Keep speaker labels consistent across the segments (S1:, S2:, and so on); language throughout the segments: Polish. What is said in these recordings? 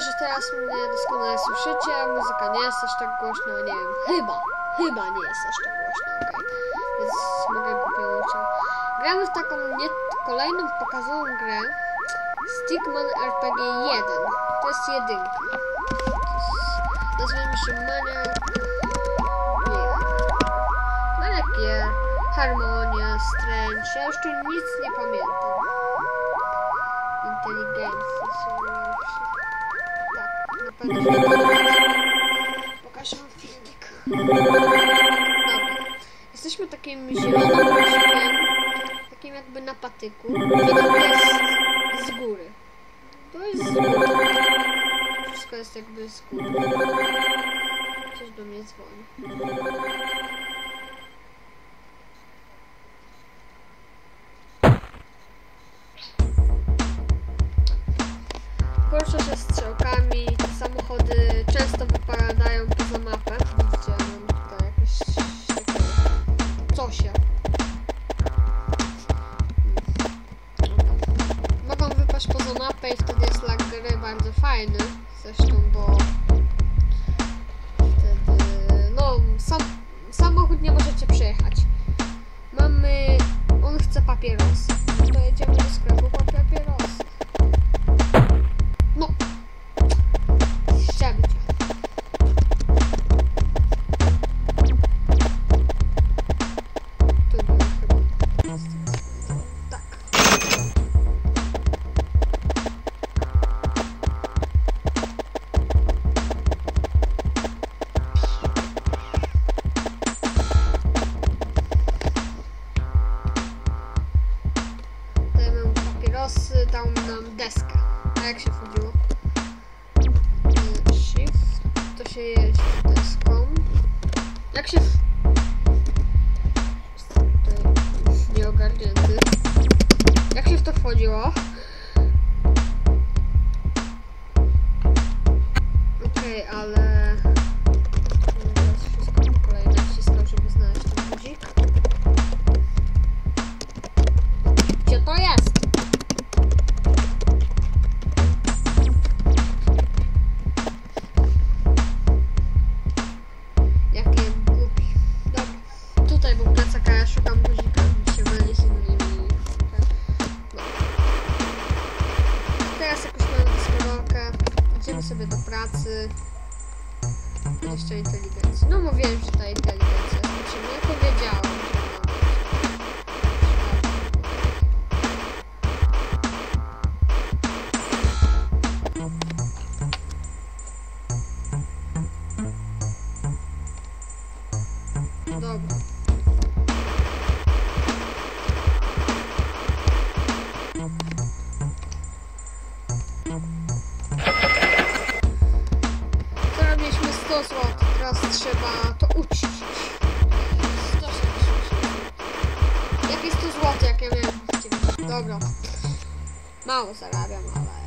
S1: że teraz mnie doskonale słyszycie, muzyka nie jest aż tak głośna, nie wiem, chyba, chyba nie jest aż tak głośna, okej. Więc mogę uczyć. Gramy w taką nie, kolejną pokazową grę Stickman RPG 1. To jest jedynka. Nazwijmy się Maniac... Nie. Maniac Gear, Harmonia, Strange. Ja już tu nic nie pamiętam. Inteligencja Pokażę wam filmik. Dobra. Jesteśmy takim zielonym guzikiem, takim jakby na patyku. Widok jest z góry. To jest z góry. Wszystko jest jakby z góry. Coś do mnie dzwoni. Poruszę się strzałkami, często wypadają Jeszcze inteligencji. No mówiłem, że ta inteligencja jest potrzebna. Ja powiedziałam, że ona Dobra. Zarobiliśmy 100 zł, teraz trzeba to uczcić. 160. Jakie 100 zł, jak ja miałem 90? Dobra. Mało zarabiam, ale...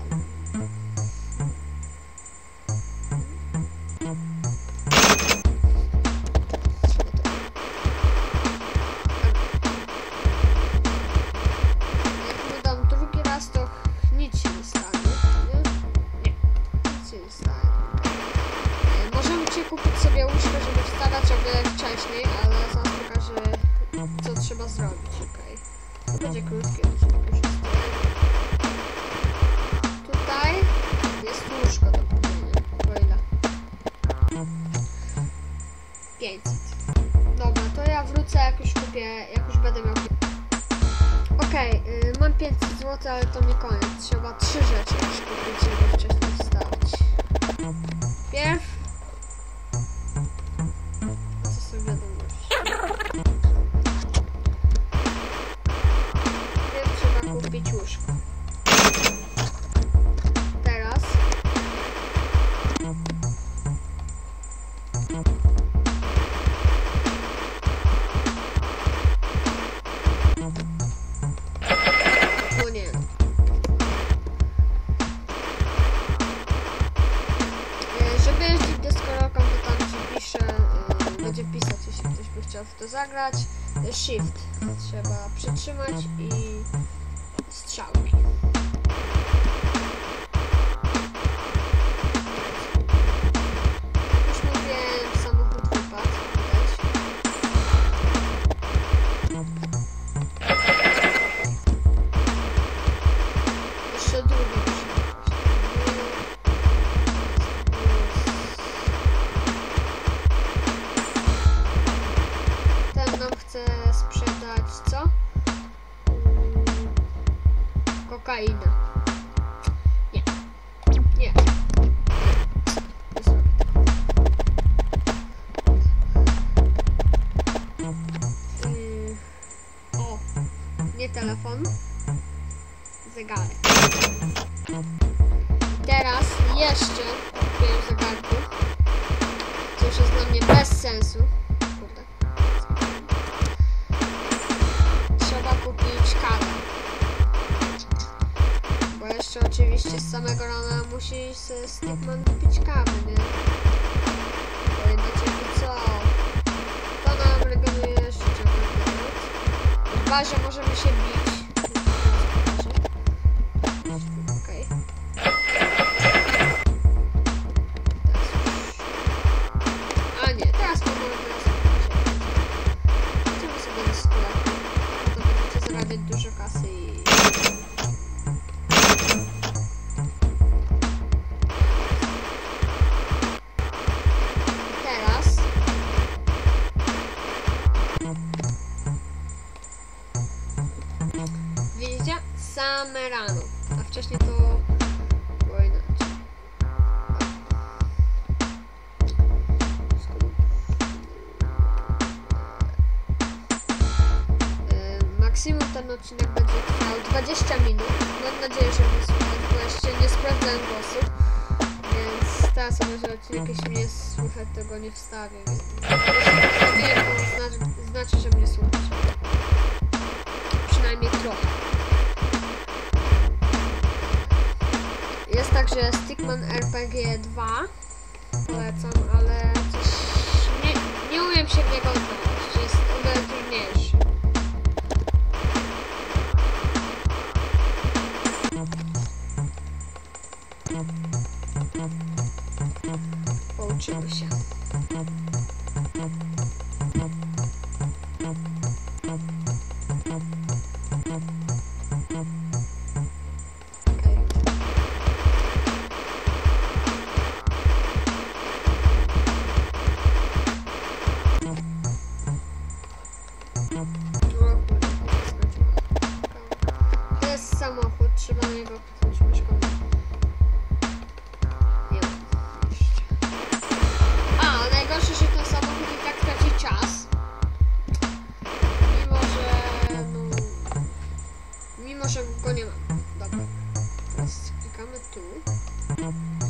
S1: to zagrać. Shift. trzeba przytrzymać i strzałki. Nie telefon. Zegarek. Teraz jeszcze kupiłem zegarków. Co już jest dla mnie bez sensu. Kurde. Trzeba kupić kawę. Bo jeszcze oczywiście z samego rana musi Stickman kupić kawę, nie? W barze możemy się bić. Wcześniej to było inaczej. Y, Maksimum ten odcinek będzie trwał 20 minut. Mam nadzieję, że mnie słychać, bo jeszcze nie sprawdzałem głosu. Więc teraz sobie, że odcinek, jeśli mnie słychać, tego nie wstawię. Więc to znaczy, znaczy, że mnie słychać. Przynajmniej trochę. Jest także Stickman RPG 2. Polecam, ale coś nie, nie umiem się w niego odnaleźć. Jest o wiele trudniejszy.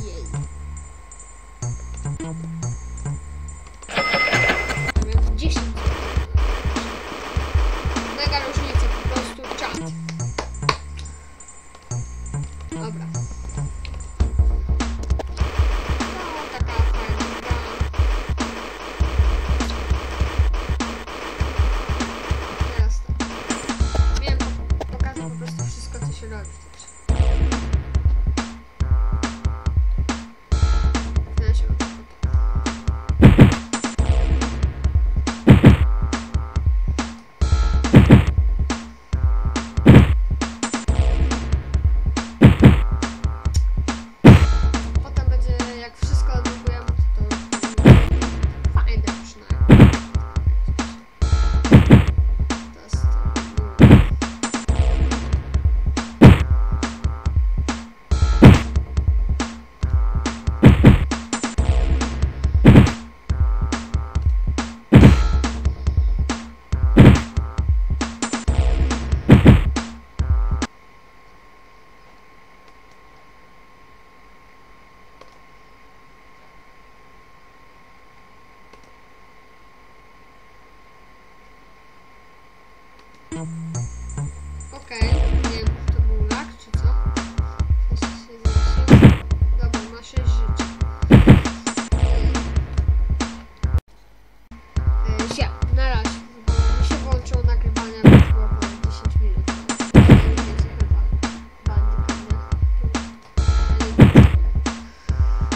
S1: Yay.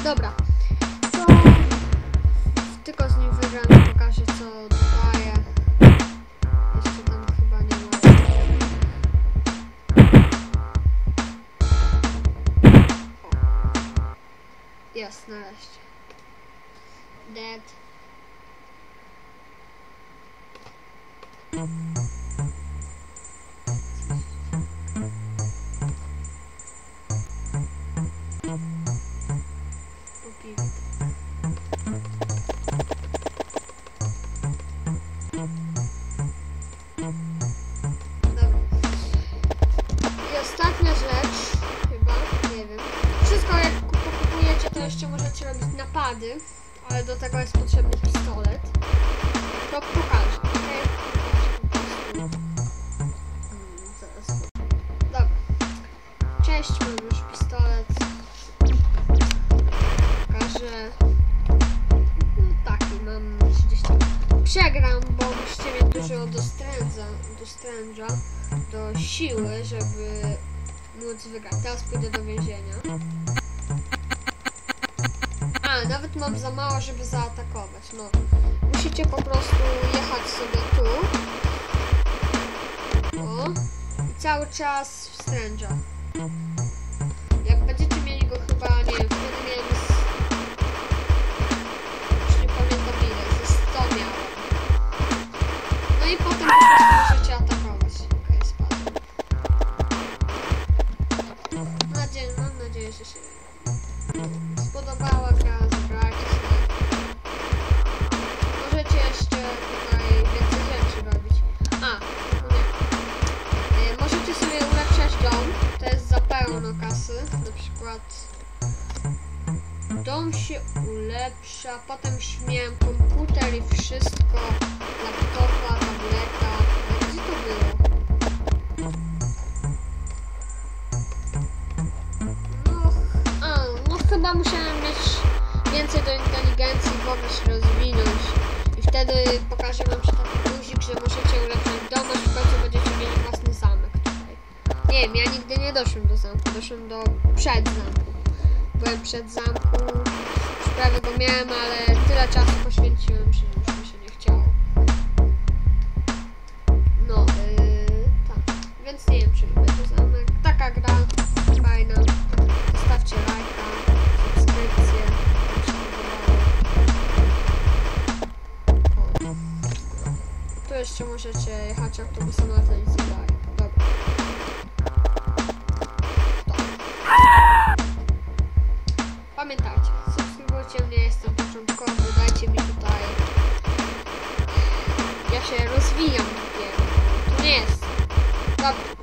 S1: Dobra. Potrzebny pistolet. To pokażę, zaraz. Dobra. Cześć, mam już pistolet. Pokażę. No taki, mam 30. Przegram, bo mieć dużo do strędza, do stręża, do siły, żeby móc wygrać. Teraz pójdę do więzienia. Mam za mało, żeby zaatakować. No, musicie po prostu jechać sobie tu. O. I cały czas w stręża. Jak będziecie mieli go chyba, nie wiem, wtedy miałem z... Już nie pamiętam ile, ze 100 miałem. No i potem po możecie atakować. Okej, spadłem. Mam nadzieję, mam nadzieję, że się Byłem przed zamku, prawie go miałem, ale tyle czasu poświęciłem, że już mi się nie chciało. No, yy, tak. Więc nie wiem, czy będzie zamek. Taka gra, fajna. Zostawcie lajka, subskrypcję. Tu jeszcze możecie jechać autobusem na Ja